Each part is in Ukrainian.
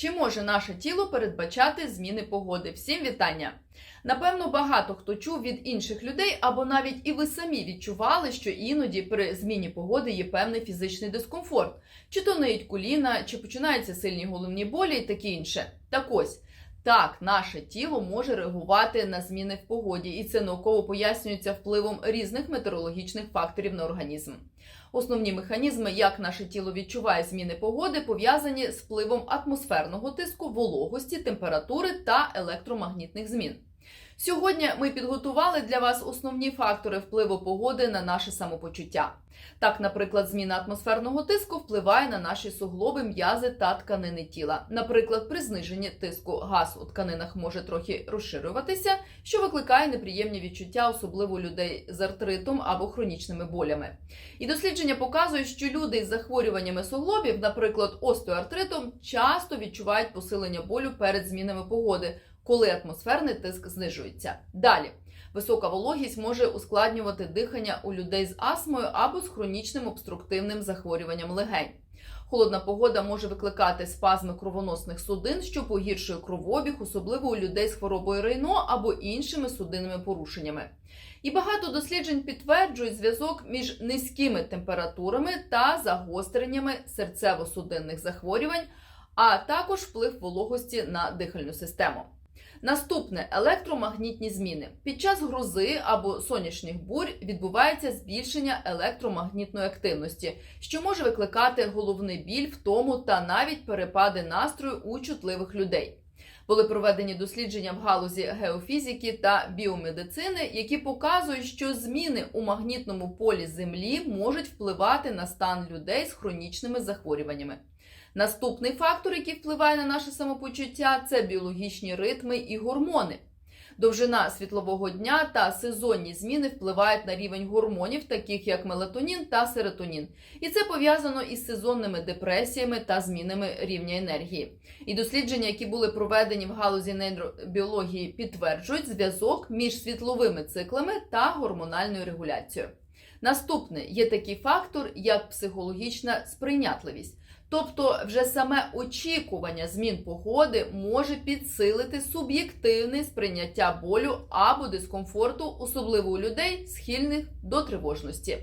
Чи може наше тіло передбачати зміни погоди? Всім вітання! Напевно, багато хто чув від інших людей, або навіть і ви самі відчували, що іноді при зміні погоди є певний фізичний дискомфорт, чи то неють коліна, чи починаються сильні головні болі і таке інше. Так ось. Так, наше тіло може реагувати на зміни в погоді, і це науково пояснюється впливом різних метеорологічних факторів на організм. Основні механізми, як наше тіло відчуває зміни погоди, пов'язані з впливом атмосферного тиску, вологості, температури та електромагнітних змін. Сьогодні ми підготували для вас основні фактори впливу погоди на наше самопочуття. Так, наприклад, зміна атмосферного тиску впливає на наші суглоби, м'язи та тканини тіла. Наприклад, при зниженні тиску газ у тканинах може трохи розширюватися, що викликає неприємні відчуття, особливо людей з артритом або хронічними болями. І дослідження показують, що люди з захворюваннями суглобів, наприклад, остеоартритом, часто відчувають посилення болю перед змінами погоди, коли атмосферний тиск знижується. Далі. Висока вологість може ускладнювати дихання у людей з астмою або з хронічним обструктивним захворюванням легень. Холодна погода може викликати спазми кровоносних судин, що погіршує кровообіг, особливо у людей з хворобою Рейно або іншими судинними порушеннями. І багато досліджень підтверджують зв'язок між низькими температурами та загостреннями серцево-судинних захворювань, а також вплив вологості на дихальну систему. Наступне електромагнітні зміни. Під час грози або сонячних бурь відбувається збільшення електромагнітної активності, що може викликати головний біль, втому та навіть перепади настрою у чутливих людей. Були проведені дослідження в галузі геофізики та біомедицини, які показують, що зміни у магнітному полі Землі можуть впливати на стан людей з хронічними захворюваннями. Наступний фактор, який впливає на наше самопочуття, це біологічні ритми і гормони. Довжина світлового дня та сезонні зміни впливають на рівень гормонів, таких як мелатонін та серотонін. І це пов'язано із сезонними депресіями та змінами рівня енергії. І дослідження, які були проведені в галузі нейробіології, підтверджують зв'язок між світловими циклами та гормональною регуляцією. Наступне є такий фактор, як психологічна сприйнятливість. Тобто, вже саме очікування змін погоди може підсилити суб'єктивне сприйняття болю або дискомфорту, особливо у людей, схильних до тривожності.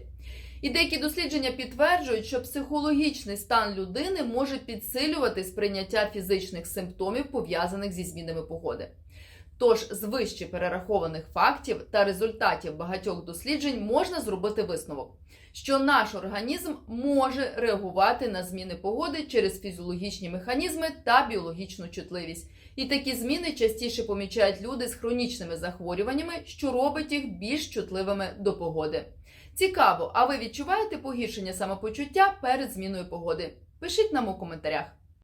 І деякі дослідження підтверджують, що психологічний стан людини може підсилювати сприйняття фізичних симптомів, пов'язаних зі змінами погоди. Тож з вище перерахованих фактів та результатів багатьох досліджень можна зробити висновок, що наш організм може реагувати на зміни погоди через фізіологічні механізми та біологічну чутливість. І такі зміни частіше помічають люди з хронічними захворюваннями, що робить їх більш чутливими до погоди. Цікаво, а ви відчуваєте погіршення самопочуття перед зміною погоди? Пишіть нам у коментарях.